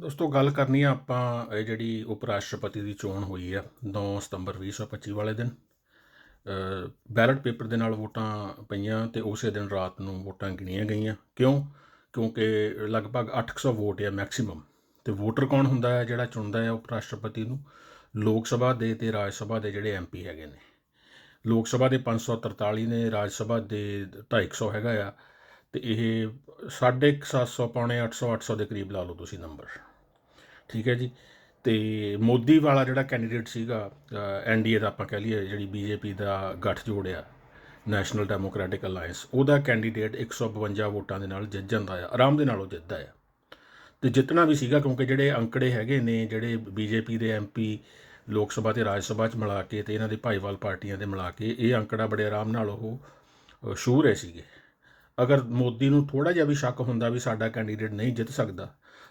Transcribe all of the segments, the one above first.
ਦੋਸਤੋ, ਗੱਲ ਕਰਨੀ ਆ ਆਪਾਂ ਇਹ ਜਿਹੜੀ ਉਪ ਰਾਸ਼ਟਰਪਤੀ ਦੀ ਚੋਣ ਹੋਈ ਆ 9 ਸਤੰਬਰ 2025 ਵਾਲੇ ਦਿਨ। ਬੈਲਟ ਪੇਪਰ ਦੇ ਨਾਲ ਵੋਟਾਂ ਪਈਆਂ ਤੇ ਉਸੇ ਦਿਨ ਰਾਤ ਨੂੰ ਵੋਟਾਂ ਗਿਣੀਆਂ ਗਈਆਂ। ਕਿਉਂ? ਕਿਉਂਕਿ ਲਗਭਗ 800 ਵੋਟ ਆ ਮੈਕਸਿਮਮ। ਤੇ ਵੋਟਰ ਕੌਣ ਹੁੰਦਾ ਹੈ ਜਿਹੜਾ ਚੁਣਦਾ ਹੈ ਉਪ ਰਾਸ਼ਟਰਪਤੀ ਨੂੰ? ਲੋਕ ਸਭਾ ਦੇ ਤੇ ਰਾਜ ਸਭਾ ਦੇ ਜਿਹੜੇ ਐਮਪੀ ਹੈਗੇ ਨੇ। ਲੋਕ ਸਭਾ ਦੇ 543 ਨੇ, ਰਾਜ ਸਭਾ ਦੇ 250 ਹੈਗਾ ਆ। ਤੇ ਇਹ 750 ਪੌਣੇ 800 800 ਦੇ ਕਰੀਬ ਲਾ ਲਓ ਤੁਸੀਂ ਨੰਬਰ ਠੀਕ ਹੈ ਜੀ? ਤੇ ਮੋਦੀ ਵਾਲਾ ਜਿਹੜਾ ਕੈਂਡੀਡੇਟ ਸੀਗਾ ਐਨਡੀਏ ਦਾ ਆਪਾਂ ਕਹਿ ਲਈਏ ਜਿਹੜੀ ਬੀਜੇਪੀ ਦਾ ਗੱਠ ਜੋੜਿਆ ਨੈਸ਼ਨਲ ਡੈਮੋਕ੍ਰੈਟਿਕ ਅਲਾਈਅੰਸ ਉਹਦਾ ਕੈਂਡੀਡੇਟ 152 ਵੋਟਾਂ ਦੇ ਨਾਲ ਜਿੱਤ ਜਾਂਦਾ ਆ ਆਰਾਮ ਦੇ ਨਾਲ ਉਹ ਜਿੱਤਦਾ ਆ। ਤੇ ਜਿੱਤਣਾ ਵੀ ਸੀਗਾ ਕਿਉਂਕਿ ਜਿਹੜੇ ਅੰਕੜੇ ਹੈਗੇ ਨੇ ਜਿਹੜੇ ਬੀਜੇਪੀ ਦੇ ਐਮਪੀ ਲੋਕ ਸਭਾ ਤੇ ਰਾਜ ਸਭਾ ਚ ਮਿਲਾ ਕੇ ਤੇ ਇਹਨਾਂ ਦੇ ਭਾਈਵਾਲ ਪਾਰਟੀਆਂ ਦੇ ਮਿਲਾ ਕੇ ਇਹ ਅੰਕੜਾ ਬੜੇ ਆਰਾਮ ਨਾਲ ਉਹ ਅ, ਸ਼ੂਰ ਹੈ ਸੀਗੇ। ਅਗਰ ਮੋਦੀ ਨੂੰ ਥੋੜਾ ਜਿਹਾ ਵੀ ਸ਼ੱਕ ਹੁੰਦਾ ਵੀ ਸਾਡਾ ਕੈਂਡੀਡੇਟ ਨਹੀਂ ਜਿੱਤ ਸਕਦਾ,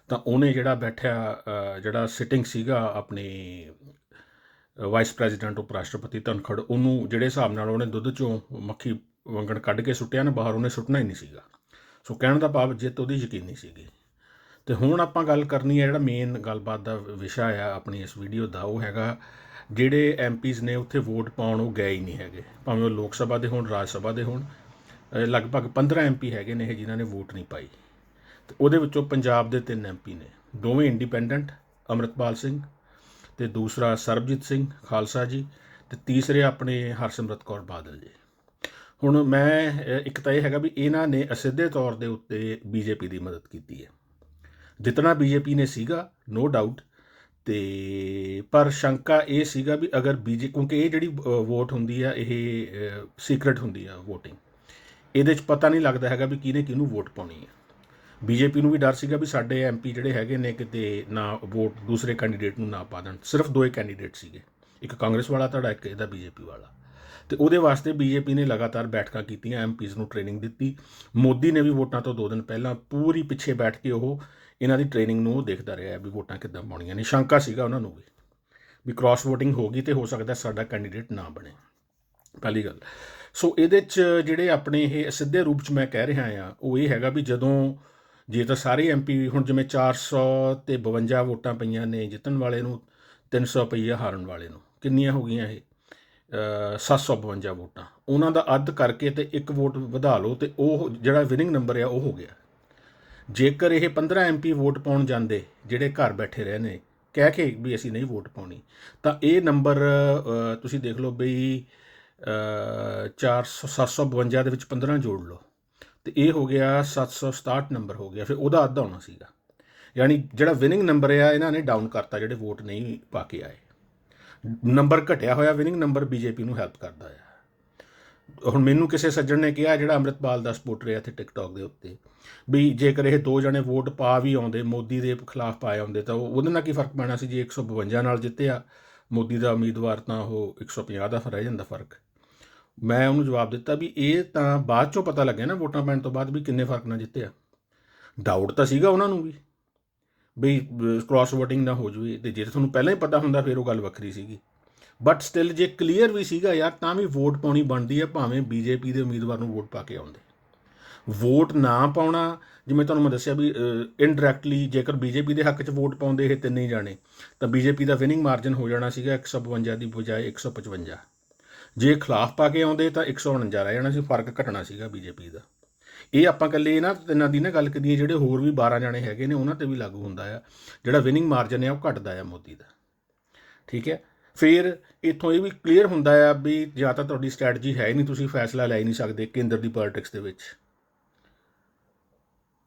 ਤਾਂ ਉਹਨੇ ਜਿਹੜਾ ਬੈਠਿਆ ਜਿਹੜਾ ਸਿਟਿੰਗ ਸੀਗਾ ਆਪਣੀ ਵਾਈਸ ਪ੍ਰੈਜ਼ੀਡੈਂਟ ਉਪ ਰਾਸ਼ਟਰਪਤੀ ਧਨਖੜ, ਉਹਨੂੰ ਜਿਹੜੇ ਹਿਸਾਬ ਨਾਲ ਉਹਨੇ ਦੁੱਧ ਚੋਂ ਮੱਖੀ ਵੰਗਣ ਕੱਢ ਕੇ ਸੁੱਟਿਆ ਨਾ, ਬਾਹਰ ਉਹਨੇ ਸੁੱਟਣਾ ਹੀ ਨਹੀਂ ਸੀਗਾ। ਸੋ ਕਹਿਣ ਦਾ ਭਾਵ ਜਿੱਤ ਉਹਦੀ ਯਕੀਨੀ ਸੀਗੀ। ਤੇ ਹੁਣ ਆਪਾਂ ਗੱਲ ਕਰਨੀ ਹੈ, ਜਿਹੜਾ ਮੇਨ ਗੱਲਬਾਤ ਦਾ ਵਿਸ਼ਾ ਆ ਆਪਣੀ ਇਸ ਵੀਡੀਓ ਦਾ, ਉਹ ਹੈਗਾ ਜਿਹੜੇ ਐਮਪੀਜ਼ ਨੇ ਉੱਥੇ ਵੋਟ ਪਾਉਣ, ਉਹ ਗਏ ਹੀ ਨਹੀਂ ਹੈਗੇ। ਭਾਵੇਂ ਉਹ ਲੋਕ ਸਭਾ ਦੇ ਹੋਣ, ਰਾਜ ਸਭਾ ਦੇ ਹੋਣ ਲਗਭਗ 15 ਐਮਪੀ ਹੈਗੇ ਨੇ ਇਹ ਜਿਨ੍ਹਾਂ ਨੇ ਵੋਟ ਨਹੀਂ ਪਾਈ। ਤੇ ਉਹਦੇ ਵਿੱਚੋਂ ਪੰਜਾਬ ਦੇ ਤਿੰਨ ਐਮਪੀ ਨੇ। ਦੋਵੇਂ ਇੰਡੀਪੈਂਡੈਂਟ, ਅਮਰਿਤਪਾਲ ਸਿੰਘ ਤੇ ਦੂਸਰਾ ਸਰਬਜੀਤ ਸਿੰਘ ਖਾਲਸਾ ਜੀ ਤੇ ਤੀਸਰੇ ਆਪਣੇ ਹਰਸਿਮਰਤ ਕੌਰ ਬਾਦਲ ਜੀ। ਹੁਣ ਮੈਂ ਇੱਕ ਤਾਂ ਇਹ ਹੈਗਾ ਵੀ ਇਹਨਾਂ ਨੇ ਅਸਿੱਧੇ ਤੌਰ ਦੇ ਉੱਤੇ ਬੀਜੇਪੀ ਦੀ ਮਦਦ ਕੀਤੀ ਹੈ। ਜਿਤਨਾ ਬੀਜੇਪੀ ਨੇ ਸੀਗਾ ਨੋ ਡਾਊਟ ਤੇ ਪਰ ਸ਼ੰਕਾ ਇਹ ਸੀਗਾ ਵੀ ਅਗਰ ਬੀਜੇ ਕਿਉਂਕਿ ਇਹ ਜਿਹੜੀ ਵੋਟ ਹੁੰਦੀ ਆ, ਇਹ ਸੀਕ੍ਰੇਟ ਹੁੰਦੀ ਆ VOTING ਇਹਦੇ 'ਚ ਪਤਾ ਨਹੀਂ ਲੱਗਦਾ ਹੈਗਾ ਵੀ ਕਿਹਨੇ ਕਿਹਨੂੰ ਵੋਟ ਪਾਉਣੀ ਹੈ। ਬੀਜੇਪੀ ਨੂੰ ਵੀ ਡਰ ਸੀਗਾ ਵੀ ਸਾਡੇ ਐਮਪੀ ਜਿਹੜੇ ਹੈਗੇ ਨੇ ਕਿਤੇ ਨਾ ਵੋਟ ਦੂਸਰੇ ਕੈਂਡੀਡੇਟ ਨੂੰ ਨਾ ਪਾ ਦੇਣ। ਸਿਰਫ ਦੋ ਹੀ ਕੈਂਡੀਡੇਟ ਸੀਗੇ। ਇੱਕ ਕਾਂਗਰਸ ਵਾਲਾ ਤੁਹਾਡਾ, ਇੱਕ ਇਹਦਾ ਬੀਜੇਪੀ ਵਾਲਾ। ਤੇ ਉਹਦੇ ਵਾਸਤੇ ਬੀਜੇਪੀ ਨੇ ਲਗਾਤਾਰ ਬੈਠਕਾਂ ਕੀਤੀਆਂ ਐਮਪੀਜ਼ ਨੂੰ ਟ੍ਰੇਨਿੰਗ ਦਿੱਤੀ। ਮੋਦੀ ਨੇ ਵੀ ਵੋਟਾਂ ਤੋਂ ਦੋ ਦਿਨ ਪਹਿਲਾਂ ਪੂਰੀ ਪਿੱਛੇ ਬੈਠ ਕੇ ਉਹ ਇਹਨਾਂ ਦੀ ਟ੍ਰੇਨਿੰਗ ਨੂੰ ਦੇਖਦਾ ਰਿਹਾ ਵੀ ਵੋਟਾਂ ਕਿੱਦਾਂ ਪਾਉਣੀਆਂ ਨੇ। ਸ਼ੰਕਾ ਸੀਗਾ ਉਹਨਾਂ ਨੂੰ ਵੀ ਵੀ ਕ੍ਰਾਸ VOTING ਹੋਗੀ ਤੇ ਹੋ ਸਕਦਾ ਸਾਡਾ ਕੈਂਡੀਡੇਟ ਨਾ ਬਣੇ। ਪਹਿਲੀ ਗੱਲ। ਸੋ ਇਹਦੇ ਚ ਜਿਹੜੇ ਆਪਣੇ ਇਹ ਸਿੱਧੇ ਰੂਪ ਚ ਮੈਂ ਕਹਿ ਰਿਹਾ ਆ ਉਹ ਇਹ ਹੈਗਾ ਵੀ ਜਦੋਂ ਜੇ ਤਾਂ ਸਾਰੇ ਐਮਪੀ ਹੁਣ ਜਿਵੇਂ 400 ਤੇ 52 ਵੋਟਾਂ ਪਈਆਂ ਨੇ ਜਿੱਤਣ ਵਾਲੇ ਨੂੰ 300 ਪਈਆ ਹਾਰਨ ਵਾਲੇ ਨੂੰ ਕਿੰਨੀਆਂ ਹੋ ਗਈਆਂ ਇਹ? ਅ, 752 ਵੋਟਾਂ। ਉਹਨਾਂ ਦਾ ਅੱਧ ਕਰਕੇ ਤੇ ਇੱਕ ਵੋਟ ਵਧਾ ਲਓ ਤੇ ਉਹ ਜਿਹੜਾ ਵਿਨਿੰਗ ਨੰਬਰ ਆ ਉਹ ਹੋ ਗਿਆ। ਜੇਕਰ ਇਹ 15 ਐਮਪੀ ਵੋਟ ਪਾਉਣ ਜਾਂਦੇ ਜਿਹੜੇ ਘਰ ਬੈਠੇ ਰਹੇ ਨੇ ਕਹਿ ਕੇ ਵੀ ਅਸੀਂ ਨਹੀਂ ਵੋਟ ਪਾਉਣੀ ਤਾਂ ਇਹ ਨੰਬਰ ਤੁਸੀਂ ਦੇਖ ਲਓ ਬਈ 400 752 ਦੇ ਵਿੱਚ 15 ਜੋੜ ਲਓ। ਤੇ ਇਹ ਹੋ ਗਿਆ 767 ਨੰਬਰ ਹੋ ਗਿਆ। ਫਿਰ ਉਹਦਾ ਅੱਧਾ ਹੋਣਾ ਸੀਗਾ। ਯਾਨੀ ਜਿਹੜਾ ਵਿਨਿੰਗ ਨੰਬਰ ਆ, ਇਹਨਾਂ ਨੇ ਡਾਊਨ ਕਰਤਾ, ਜਿਹੜੇ ਵੋਟ ਨਹੀਂ ਪਾ ਕੇ ਆਏ। ਨੰਬਰ ਘਟਿਆ ਹੋਇਆ ਵਿਨਿੰਗ ਨੰਬਰ ਬੀਜੇਪੀ ਨੂੰ ਹੈਲਪ ਕਰਦਾ ਆ। ਹੁਣ ਮੈਨੂੰ ਕਿਸੇ ਸੱਜਣ ਨੇ ਕਿਹਾ, ਜਿਹੜਾ ਅੰਮ੍ਰਿਤਪਾਲ ਦਾ ਸਪੋਰਟਰ ਆ ਇੱਥੇ ਟਿਕਟੌਕ ਦੇ ਉੱਤੇ, ਵੀ ਜੇਕਰ ਇਹ ਦੋ ਜਣੇ ਵੋਟ ਪਾ ਵੀ ਆਉਂਦੇ, ਮੋਦੀ ਦੇ ਖਿਲਾਫ ਪਾਏ ਆਉਂਦੇ, ਤਾਂ ਉਹ- ਉਹਦੇ ਨਾਲ ਕੀ ਫ਼ਰਕ ਪੈਣਾ ਸੀ? ਜੇ 152 ਨਾਲ ਜਿੱਤਿਆ, ਮੋਦੀ ਦਾ ਉਮੀਦਵਾਰ ਤਾਂ ਉਹ 150 ਦਾ ਰਹਿ ਜਾਂਦਾ ਫ਼ਰਕ। ਮੈਂ ਉਹਨੂੰ ਜਵਾਬ ਦਿੱਤਾ ਵੀ ਇਹ ਤਾਂ ਬਾਅਦ ਚੋਂ ਪਤਾ ਲੱਗਿਆ ਨਾ ਵੋਟਾਂ ਪੈਣ ਤੋਂ ਬਾਅਦ ਵੀ ਕਿੰਨੇ ਫ਼ਰਕ ਨਾਲ ਜਿੱਤਿਆ। ਡਾਊਟ ਤਾਂ ਸੀਗਾ ਉਹਨਾਂ ਨੂੰ ਵੀ ਵੀ ਕ੍ਰਾਸ ਵੋਟਿੰਗ ਨਾ ਹੋ ਜਵੇ ਤੇ ਜੇ ਤੁਹਾਨੂੰ ਪਹਿਲਾਂ ਹੀ ਪਤਾ ਹੁੰਦਾ ਫਿਰ ਉਹ ਗੱਲ ਵੱਖਰੀ ਸੀਗੀ। ਬਟ ਸਟਿਲ ਜੇ ਕਲੀਅਰ ਵੀ ਸੀਗਾ ਯਾਰ ਤਾਂ ਵੀ ਵੋਟ ਪਾਉਣੀ ਬਣਦੀ ਹੈ ਭਾਵੇਂ ਬੀਜੇਪੀ ਦੇ ਉਮੀਦਵਾਰ ਨੂੰ ਵੋਟ ਪਾ ਕੇ ਆਉਂਦੇ। ਵੋਟ ਨਾ ਪਾਉਣਾ, ਜਿਵੇਂ ਤੁਹਾਨੂੰ ਮੈਂ ਦੱਸਿਆ ਵੀ ਇਨਡਾਇਰੈਕਟਲੀ ਜੇਕਰ ਬੀਜੇਪੀ ਦੇ ਹੱਕ 'ਚ ਵੋਟ ਪਾਉਂਦੇ ਇਹ ਤਿੰਨੇ ਜਾਣੇ, ਤਾਂ ਬੀਜੇਪੀ ਦਾ ਵਿਨਿੰਗ ਮਾਰਜਨ ਹੋ ਜਾਣਾ ਸੀਗਾ 152 ਦੀ ਬਜਾਏ 155 ਜੇ ਖਿਲਾਫ ਪਾ ਕੇ ਆਉਂਦੇ ਤਾਂ 149 ਰਹਿ ਜਾਣਾ ਸੀ ਫ਼ਰਕ ਘਟਣਾ ਸੀਗਾ ਬੀਜੇਪੀ ਦਾ। ਇਹ ਆਪਾਂ ਇਕੱਲੇ ਇਹਨਾਂ ਤਿੰਨਾਂ ਦੀ ਨਾ ਗੱਲ ਕਰੀਏ ਜਿਹੜੇ ਹੋਰ ਵੀ 12 ਜਾਣੇ ਹੈਗੇ ਨੇ ਉਹਨਾਂ ਤੇ ਵੀ ਲਾਗੂ ਹੁੰਦਾ ਆ। ਜਿਹੜਾ ਵਿਨਿੰਗ ਮਾਰਜਨ ਹੈ ਉਹ ਘਟਦਾ ਆ ਮੋਦੀ ਦਾ। ਠੀਕ ਹੈ? ਫਿਰ ਇਥੋਂ ਇਹ ਵੀ ਕਲੀਅਰ ਹੁੰਦਾ ਆ ਵੀ ਜਾਂ ਤਾਂ ਤੁਹਾਡੀ ਸਟ੍ਰੈਟਜੀ ਹੈ ਹੀ ਨਹੀਂ ਤੁਸੀਂ ਫੈਸਲਾ ਲੈ ਨਹੀਂ ਸਕਦੇ ਕੇਂਦਰ ਦੀ ਪੋਲਿਟਿਕਸ ਦੇ ਵਿੱਚ।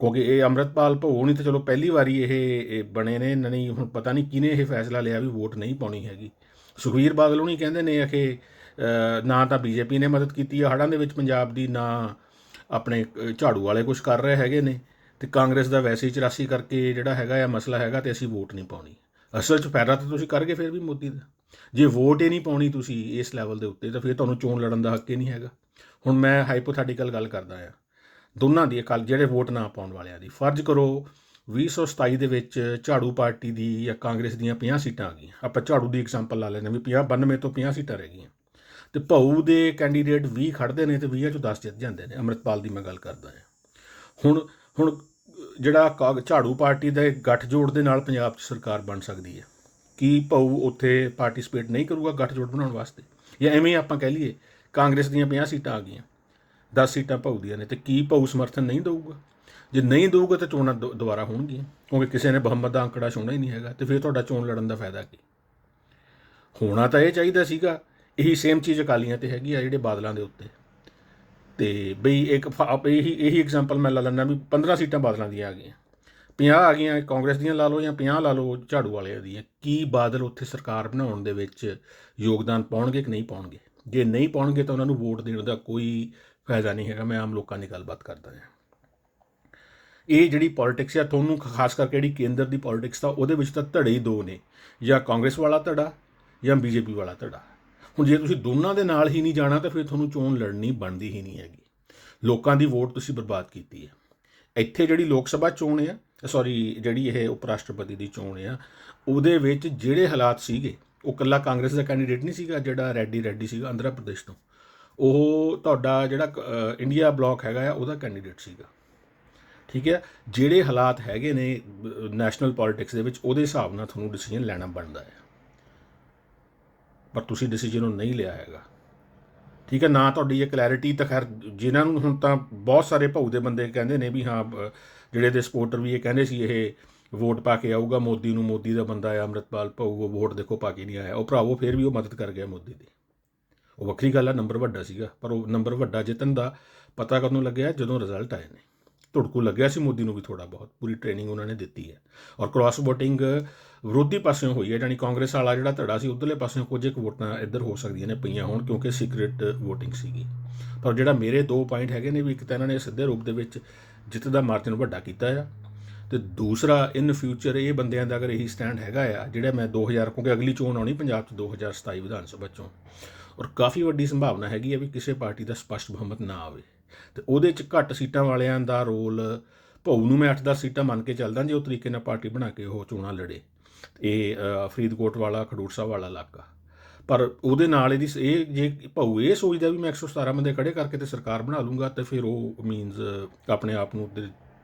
ਕਿਉਂਕਿ ਇਹ ਅੰਮ੍ਰਿਤਪਾਲ ਭੋ ਨਹੀਂ ਤਾਂ ਚਲੋ ਪਹਿਲੀ ਵਾਰੀ ਇਹ ਬਣੇ ਨੇ ਇਹਨਾਂ ਨੇ ਹੁਣ ਪਤਾ ਨਹੀਂ ਕਿਹਨੇ ਇਹ ਫੈਸਲਾ ਲਿਆ ਵੀ ਵੋਟ ਨਹੀਂ ਪਾਉਣੀ ਹੈਗੀ। ਸੁਖਵੀਰ ਬਾਦਲ ਉਹ ਨਹੀਂ ਕਹਿੰਦੇ ਨੇ ਕਿ ਅ, ਨਾ ਤਾਂ ਬੀਜੇਪੀ ਨੇ ਮਦਦ ਕੀਤੀ ਆ, ਹੜ੍ਹਾਂ ਦੇ ਵਿੱਚ ਪੰਜਾਬ ਦੀ ਨਾ ਆਪਣੇ ਝਾੜੂ ਵਾਲੇ ਕੁਝ ਕਰ ਰਹੇ ਹੈਗੇ ਨੇ ਤੇ ਕਾਂਗਰਸ ਦਾ ਵੈਸੇ ਹੀ 84 ਕਰਕੇ ਜਿਹੜਾ ਹੈਗਾ ਆ ਮਸਲਾ ਹੈਗਾ ਤੇ ਅਸੀਂ ਵੋਟ ਨਹੀਂ ਪਾਉਣੀ। ਅਸਲ 'ਚ ਫਾਇਦਾ ਤਾਂ ਤੁਸੀਂ ਕਰਗੇ ਫਿਰ ਵੀ ਮੋਦੀ ਦਾ। ਜੇ ਵੋਟ ਹੀ ਨਹੀਂ ਪਾਉਣੀ ਤੁਸੀਂ ਇਸ ਲੈਵਲ ਦੇ ਉੱਤੇ ਤਾਂ ਫਿਰ ਤੁਹਾਨੂੰ ਚੋਣ ਲੜਨ ਦਾ ਹੱਕ ਹੀ ਨਹੀਂ ਹੈਗਾ। ਹੁਣ ਮੈਂ ਹਾਈਪੋਥੈਟੀਕਲ ਗੱਲ ਕਰਦਾ ਆ। ਦੋਨਾਂ ਦੀ ਕੱਲ ਜਿਹੜੇ ਵੋਟ ਨਾ ਪਾਉਣ ਵਾਲਿਆਂ ਦੀ, ਫਰਜ਼ ਕਰੋ 2027 ਦੇ ਵਿੱਚ ਝਾੜੂ ਪਾਰਟੀ ਦੀ ਜਾਂ ਕਾਂਗਰਸ ਦੀਆਂ 50 ਸੀਟਾਂ ਆ ਗਈਆਂ। ਆਪਾਂ ਝਾੜੂ ਦੀ ਐਗਜ਼ਾਮਪਲ ਲਾ ਲੈਂਦੇ ਹਾਂ ਵੀ 50 92 ਤੋਂ 50 ਸੀਟਾਂ ਰਹਿ ਗਈਆਂ। ਤੇ ਭਊ ਦੇ ਕੈਂਡੀਡੇਟ 20 ਖੜਦੇ ਨੇ ਤੇ 20 ਚੋਂ 10 ਜਿੱਤ ਜਾਂਦੇ ਨੇ। ਅੰਮ੍ਰਿਤਪਾਲ ਦੀ ਮੈਂ ਗੱਲ ਕਰਦਾ ਹਾਂ। ਹੁਣ ਹੁਣ ਜਿਹੜਾ ਕਾਗ- ਝਾੜੂ ਪਾਰਟੀ ਦੇ ਗੱਠਜੋੜ ਦੇ ਨਾਲ ਪੰਜਾਬ 'ਚ ਸਰਕਾਰ ਬਣ ਸਕਦੀ ਹੈ। ਕੀ ਭਾਊ ਉੱਥੇ ਪਾਰਟਿਸਿਪੇਟ ਨਹੀਂ ਕਰੂਗਾ ਗੱਠਜੋੜ ਬਣਾਉਣ ਵਾਸਤੇ? ਜਾਂ ਐਵੇਂ ਆਪਾਂ ਕਹਿ ਲਈਏ, ਕਾਂਗਰਸ ਦੀਆਂ 50 ਸੀਟਾਂ ਆ ਗਈਆਂ 10 ਸੀਟਾਂ ਭਾਊ ਦੀਆਂ ਨੇ, ਤੇ ਕੀ ਭਾਊ ਸਮਰਥਨ ਨਹੀਂ ਦਊਗਾ? ਜੇ ਨਹੀਂ ਦਊਗਾ ਤਾਂ ਚੋਣਾਂ ਦੁ- ਦੁਬਾਰਾ ਹੋਣਗੀਆਂ। ਕਿਉਂਕਿ ਕਿਸੇ ਨੇ ਮੁਹੰਮਦ ਦਾ ਅੰਕੜਾ ਛੋਣਾ ਹੀ ਨਹੀਂ ਹੈਗਾ, ਤੇ ਫਿਰ ਤੁਹਾਡਾ ਚੋਣ ਲੜਨ ਦਾ ਫਾਇਦਾ ਕੀ? ਹੋਣਾ ਤਾਂ ਇਹ ਚਾਹੀਦਾ ਸੀਗਾ ਇਹੀ ਸੇਮ ਚੀਜ਼ ਅਕਾਲੀਆਂ ਤੇ ਹੈਗੀ ਆ ਜਿਹੜੇ ਬਾਦਲਾਂ ਦੇ ਉੱਤੇ। ਤੇ ਬਈ ਇੱਕ ਫ- ਇਹੀ ਇਹੀ ਐਗਜ਼ਾਮਪਲ ਮੈਂ ਲਾ ਲੈਂਦਾ ਵੀ 15 ਸੀਟਾਂ ਬਾਦਲਾਂ ਦੀਆਂ ਆ ਗਈਆਂ। 50 ਆ ਗਈਆਂ, ਕਾਂਗਰਸ ਦੀਆਂ ਲਾ ਲਓ ਜਾਂ 50 ਲਾ ਲਓ, ਝਾੜੂ ਵਾਲਿਆਂ ਦੀਆਂ। ਕੀ ਬਾਦਲ ਉੱਥੇ ਸਰਕਾਰ ਬਣਾਉਣ ਦੇ ਵਿੱਚ ਯੋਗਦਾਨ ਪਾਉਣਗੇ ਕਿ ਨਹੀਂ ਪਾਉਣਗੇ? ਜੇ ਨਹੀਂ ਪਾਉਣਗੇ ਤਾਂ ਉਹਨਾਂ ਨੂੰ ਵੋਟ ਦੇਣ ਦਾ ਕੋਈ ਫਾਇਦਾ ਨਹੀਂ ਹੈਗਾ। ਮੈਂ ਆਮ ਲੋਕਾਂ ਦੀ ਗੱਲਬਾਤ ਕਰਦਾ ਹਾਂ ਇਹ ਜਿਹੜੀ ਪੋਲਿਟਿਕਸ ਆ, ਤੁਹਾਨੂੰ ਖਾਸ ਕਰਕੇ ਜਿਹੜੀ ਕੇਂਦਰ ਦੀ ਪੋਲਿਟਿਕਸ ਤਾਂ ਉਹਦੇ ਵਿੱਚ ਤਾਂ ਧੜੇ ਹੀ ਦੋ ਨੇ। ਜਾਂ ਕਾਂਗਰਸ ਵਾਲਾ ਧੜਾ ਜਾਂ ਬੀਜੇਪੀ ਵਾਲਾ ਧੜਾ। ਹੁਣ ਜੇ ਤੁਸੀਂ ਦੋਨਾਂ ਦੇ ਨਾਲ ਹੀ ਨਹੀਂ ਜਾਣਾ ਤਾਂ ਫਿਰ ਤੁਹਾਨੂੰ ਚੋਣ ਲੜਨੀ ਬਣਦੀ ਹੀ ਨਹੀਂ ਹੈਗੀ। ਲੋਕਾਂ ਦੀ ਵੋਟ ਤੁਸੀਂ ਬਰਬਾਦ ਕੀਤੀ ਹੈ। ਇੱਥੇ ਜਿਹੜੀ ਲੋਕ ਸਭਾ ਚੋਣ ਆ ਸੌਰੀ ਜਿਹੜੀ ਇਹ ਉਪ ਰਾਸ਼ਟਰਪਤੀ ਦੀ ਚੋਣ ਆ ਉਹਦੇ ਵਿੱਚ ਜਿਹੜੇ ਹਾਲਾਤ ਸੀਗੇ ਉਹ ਕੱਲਾ ਕਾਂਗਰਸ ਦਾ ਕੈਂਡੀਡੇਟ ਨਹੀਂ ਸੀਗਾ ਜਿਹੜਾ ਰੈਡੀ ਰੈਡੀ ਸੀਗਾ ਆਂਧਰਾ ਪ੍ਰਦੇਸ਼ ਤੋਂ। ਉਹ ਤੁਹਾਡਾ ਜਿਹੜਾ ਅ, ਇੰਡੀਆ ਬਲਾਕ ਹੈਗਾ ਆ ਉਹਦਾ ਕੈਂਡੀਡੇਟ ਸੀਗਾ। ਠੀਕ ਹੈ? ਜਿਹੜੇ ਹਾਲਾਤ ਹੈਗੇ ਨੇ ਨੈਸ਼ਨਲ ਪੋਲਿਟਿਕਸ ਦੇ ਵਿੱਚ ਉਹਦੇ ਹਿਸਾਬ ਨਾਲ ਤੁਹਾਨੂੰ ਡਿਸੀਜਨ ਲੈਣਾ ਬਣਦਾ ਹੈ। ਪਰ ਤੁਸੀਂ ਡਿਸੀਜਨ ਉਹ ਨਹੀਂ ਲਿਆ ਹੈਗਾ। ਠੀਕ ਹੈ, ਨਾ ਤੁਹਾਡੀ ਇਹ ਕਲੈਰਿਟੀ ਤਾਂ ਖੈਰ ਜਿਨ੍ਹਾਂ ਨੂੰ ਹੁਣ ਤਾਂ ਬਹੁਤ ਸਾਰੇ ਭਾਊ ਦੇ ਬੰਦੇ ਕਹਿੰਦੇ ਨੇ ਵੀ ਹਾਂ ਜਿਹੜੇ ਦੇ ਸਪੋਰਟਰ ਵੀ ਇਹ ਕਹਿੰਦੇ ਸੀ ਇਹ ਵੋਟ ਪਾ ਕੇ ਆਊਗਾ, ਮੋਦੀ ਨੂੰ ਮੋਦੀ ਦਾ ਬੰਦਾ ਆ, ਅੰਮ੍ਰਿਤਪਾਲ ਭਾਊ, ਉਹ ਵੋਟ ਦੇਖੋ ਪਾ ਕੇ ਨਹੀਂ ਆਇਆ। ਉਹ ਭਰਾਵੋ ਫਿਰ ਵੀ ਉਹ ਮਦਦ ਕਰ ਗਿਆ ਮੋਦੀ ਦੀ। ਉਹ ਵੱਖਰੀ ਗੱਲ ਆ ਨੰਬਰ ਵੱਡਾ ਸੀਗਾ, ਪਰ ਉਹ ਨੰਬਰ ਵੱਡਾ ਜਿੱਤਣ ਦਾ ਪਤਾ ਕਰਨ ਨੂੰ ਲੱਗਿਆ? ਜਦੋਂ ਰਿਜ਼ਲਟ ਆਏ ਨੇ। ਧੁੜਕੂ ਲੱਗਿਆ ਸੀ ਮੋਦੀ ਨੂੰ ਵੀ ਥੋੜਾ ਬਹੁਤ? ਪੂਰੀ ਟ੍ਰੇਨਿੰਗ ਉਹਨਾਂ ਨੇ ਦਿੱਤੀ ਹੈ। ਔਰ ਕ੍ਰਾਸ ਵੋਟਿੰਗ ਵਿਰੋਧੀ ਪਾਸਿਓਂ ਹੋਈ ਹੈ, ਯਾਨੀ ਕਾਂਗਰਸ ਵਾਲਾ ਜਿਹੜਾ ਧੜਾ ਸੀ, ਉਧਰਲੇ ਪਾਸਿਓਂ ਕੁਝ ਇੱਕ ਵੋਟਾਂ ਇੱਧਰ ਹੋ ਸਕਦੀਆਂ ਨੇ ਪਈਆਂ ਹੋਣ, ਕਿਉਂਕਿ ਸੀਕ੍ਰੀਟ VOTING ਸੀਗੀ। ਪਰ ਜਿਹੜਾ ਮੇਰੇ ਦੋ ਪੁਆਇੰਟ ਹੈਗੇ ਨੇ ਵੀ ਇੱਕ ਤਾਂ ਇਹਨਾਂ ਨੇ ਸਿੱਧੇ ਰੂਪ ਦੇ ਵਿੱਚ ਜਿੱਤ ਦਾ ਮਾਰਜਨ ਵੱਡਾ ਕੀਤਾ ਆ, ਤੇ ਦੂਸਰਾ ਇਨ ਫਿਊਚਰ ਇਹ ਬੰਦਿਆਂ ਦਾ ਅਗਰ ਇਹੀ ਸਟੈਂਡ ਹੈਗਾ ਆ, ਜਿਹੜਾ ਮੈਂ 2000 ਕਿਉਂਕਿ ਅਗਲੀ ਚੋਣ ਆਉਣੀ ਪੰਜਾਬ 'ਚ 2027 ਵਿਧਾਨ ਸਭਾ ਚੋਂ, ਔਰ ਕਾਫੀ ਵੱਡੀ ਸੰਭਾਵਨਾ ਹੈਗੀ ਹੈ ਵੀ ਕਿਸੇ ਪਾਰਟੀ ਦਾ ਸਪਸ਼ਟ ਬਹੁਮਤ ਨਾ ਆਵੇ। ਤੇ ਉਹਦੇ 'ਚ ਘੱਟ ਸੀਟਾਂ ਵਾਲਿਆਂ ਦਾ ਰੋਲ ਭਊ ਨੂੰ ਮੈਂ 8-10 ਸੀਟਾਂ ਮੰਨ ਕੇ ਚੱਲਦਾ ਜੇ ਉਹ ਤਰੀਕੇ ਨਾਲ ਪਾਰਟੀ ਬਣਾ ਕੇ ਉਹ ਚੋਣਾਂ ਲੜੇ। ਇਹ ਫਰੀਦਕੋਟ ਵਾਲਾ, ਖਡੂਰ ਸਾਹਿਬ ਵਾਲਾ ਇਲਾਕਾ। ਪਰ ਉਹਦੇ ਨਾਲ ਇਹਦੀ ਸ- ਇਹ ਜੇ ਭਊ ਇਹ ਸੋਚਦਾ ਵੀ ਮੈਂ 117 ਬੰਦੇ ਖੜੇ ਕਰਕੇ ਤੇ ਸਰਕਾਰ ਬਣਾ ਲੂੰਗਾ ਤੇ ਫਿਰ ਉਹ ਮੀਨਸ ਆਪਣੇ ਆਪ ਨੂੰ ਤੇ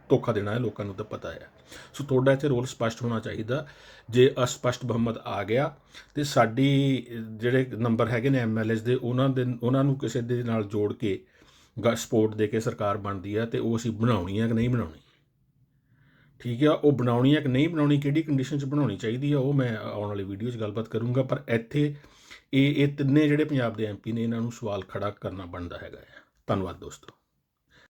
ਧੋਖਾ ਦੇਣਾ ਹੈ ਲੋਕਾਂ ਨੂੰ ਤਾਂ ਪਤਾ ਹੈ। ਸੋ ਤੁਹਾਡਾ ਇੱਥੇ ਰੋਲ ਸਪਸ਼ਟ ਹੋਣਾ ਚਾਹੀਦਾ। ਜੇ ਅਸਪਸ਼ਟ ਬਹੁਮਤ ਆ ਗਿਆ ਤੇ ਸਾਡੀ ਜਿਹੜੇ ਨੰਬਰ ਹੈਗੇ ਨੇ ਐਮਐਲਏਸ ਦੇ, ਉਹਨਾਂ ਦੇ, ਉਹਨਾਂ ਨੂੰ ਕਿਸੇ ਦੇ ਨਾਲ ਜੋੜ ਕੇ ਸਪੋਰਟ ਦੇ ਕੇ ਸਰਕਾਰ ਬਣਦੀ ਹੈ ਤੇ ਉਹ ਅਸੀਂ ਬਣਾਉਣੀ ਹੈ ਕਿ ਨਹੀਂ ਬਣਾਉਣੀ? ਠੀਕ ਆ, ਉਹ ਬਣਾਉਣੀ ਹੈ ਕਿ ਨਹੀਂ ਬਣਾਉਣੀ, ਕਿਹੜੀ ਕੰਡੀਸ਼ਨ 'ਚ ਬਣਾਉਣੀ ਚਾਹੀਦੀ ਆ, ਉਹ ਮੈਂ ਆਉਣ ਵਾਲੀ ਵੀਡੀਓ 'ਚ ਗੱਲਬਾਤ ਕਰੂੰਗਾ, ਪਰ ਇੱਥੇ ਇਹ ਇਹ ਤਿੰਨੇ ਜਿਹੜੇ ਪੰਜਾਬ ਦੇ ਐਮਪੀ ਨੇ, ਇਹਨਾਂ ਨੂੰ ਸਵਾਲ ਖੜਾ ਕਰਨਾ ਬਣਦਾ ਹੈਗਾ ਹੈ ਧੰਨਵਾਦ ਦੋਸਤੋ।